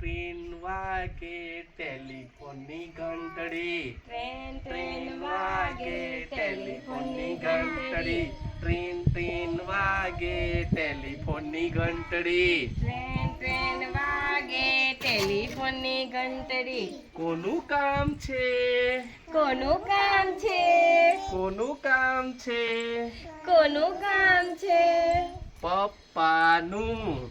Train વાગે ટેલિફોનની ઘંટડી. Train train વાગે ટેલિફોનની ઘંટડી. ટ્રેન ટ્રેન વાગે ટેલિફોનની ઘંટડી. ટ્રેન ટ્રેન વાગે ટેલિફોનની ઘંટડી. કોનું કામ છે? કોનું કામ છે? કોનું કામ છે? કોનું કામ છે? પપ્પાનું.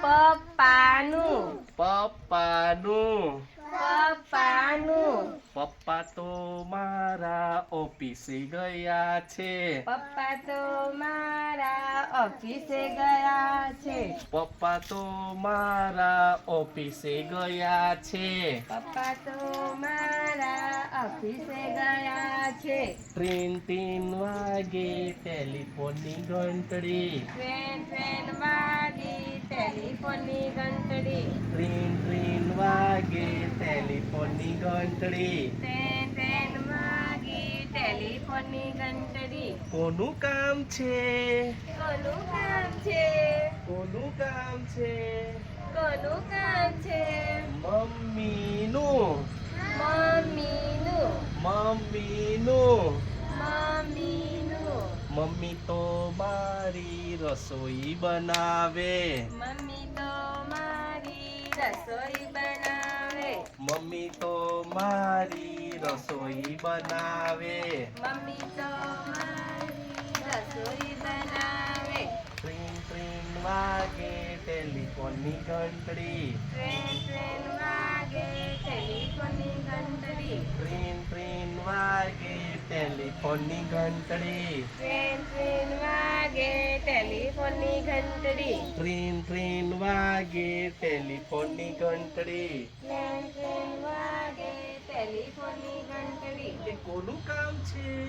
પપ્પાનું. પપ્પાનું પપ્પાનું. પપ્પા તો મારા ઓફિસે ગયા છે. પપ્પા તો મારા ઓફિસે ગયા છે. પપ્પા તો મારા ઓફિસે ગયા છે. પપ્પા તો મારા ઓફિસે ગયા છે. ટ્રેન તીન વાગે ટેલિફોનની ઘંટડી. ટ્રેન ટ્રેન વાગી ટેલિફોનની ઘંટડી. ટ્રેન ટ્રેન ટેલિફોનની ઘંટડી. તેન ટ્રેન વાગી ટેલિફોનની ઘંટડી. કોનું કામ છે? કોનું કામ છે? કોનું કામ છે? કોનું કામ છે? મમ્મીનું. મમ્મીનું. મમ્મીનું. મમ્મીનું. મમ્મી તો મારી રસોઈ બનાવે. મમ્મી તો મારી રસોઈ બનાવે. મમ્મી તો મારી રસોઈ બનાવે. મમ્મી તો મારી રસોઈ બનાવે. ટ્રેન ટ્રેન વાગે ટેલિફોનની ઘંટડી. ટ્રેન ટ્રેન વાગે ટેલિફોનની ઘંટડી. ટેલિફોનની ઘંટડી. ટ્રેન ટ્રેન વાગે ટેલિફોનની ઘંટડી. ટ્રેન ટ્રેન વાગે ટેલિફોનની ઘંટડી. ટ્રેન ટ્રેન વાગે ટેલિફોનની ઘંટડી. કે કોનું કામ છે?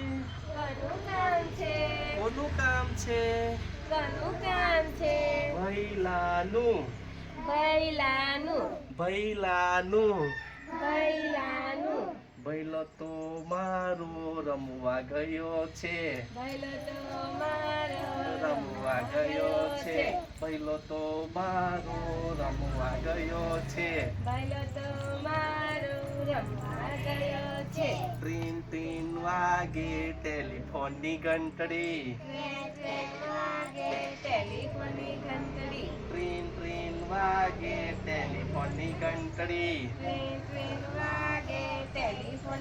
કોનું કામ છે? કોનું કામ છે? કોનું કામ છે? ભૈલાનું. ભૈલાનું. ભૈલાનું. બૈલાનું ભૈલો તો મારો રમવા ગયો છે. બૈલો તો મારો રમવા ગયો છે. ભૈલો તો મારો રમવા ગયો છે. બૈલો તો મારો રમવા ગયો છે. ટ્રેન ટ્રેન વાગે ટેલિફોનની ઘંટડી. ટેલિફોનની ઘંટડી. ટ્રેન ટ્રેન વાગે ટેલિફોનની ઘંટડી.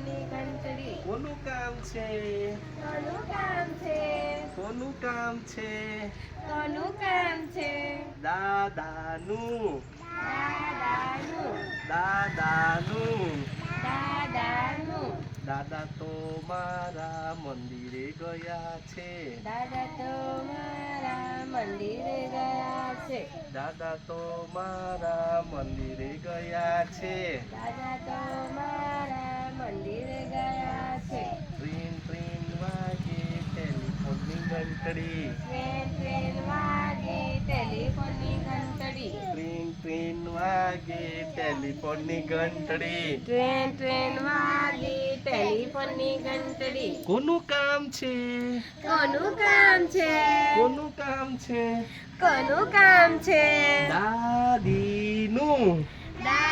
ઘંટડી કોનું કામ છે? કોનું કામ છે? કોનું કામ છે? કોનું કામ છે? દાદાનું. દાદાનું. દાદાનું. દાદાનું. દાદા તો મારા મંદિરે ગયા છે. દાદા તો મારા મંદિરે ગયા છે. દાદા તો મારા મંદિરે ગયા છે. દાદા તો મારા મંદિરે ગયા છે. ટ્રેન ટ્રેન વાગે ટેલિફોનની ઘંટડી. ટ્રેન ટ્રેન વાગે ટેલિફોનની ઘંટડી. ટ્રેન ટ્રેન વાગે ટેલિફોનની ઘંટડી. ટ્રેન ટ્રેન વાગે ટેલિફોનની ઘંટડી. કોનું કામ છે? કોનું કામ છે? કોનું કામ છે? કોનું કામ છે? દાદીનું. દાદીનું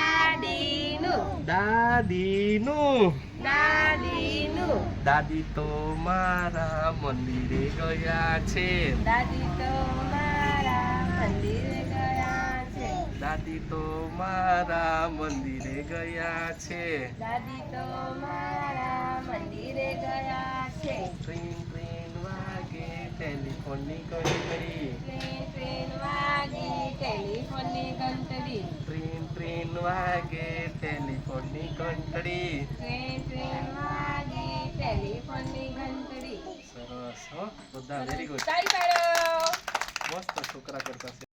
દાદીનું. દાદીનું. દાદી તો મારા મંદિરે ગયા છે. દાદી તો મારા મંદિરે ગયા છે. દાદી તો મારા મંદિરે ગયા છે. દાદી તો મારા મંદિરે ગયા છે. ટ્રેન ટ્રેન વાગે ટેલિફોનની ઘંટડી ટ્રેન ટ્રેન વાગે ટેલિફોનની ઘંટડી. વાગે ટેલિફોનની ઘંટડી. સરસ હો. બધા વેરી ગુડ મસ્ત છોકરા કરતા છે.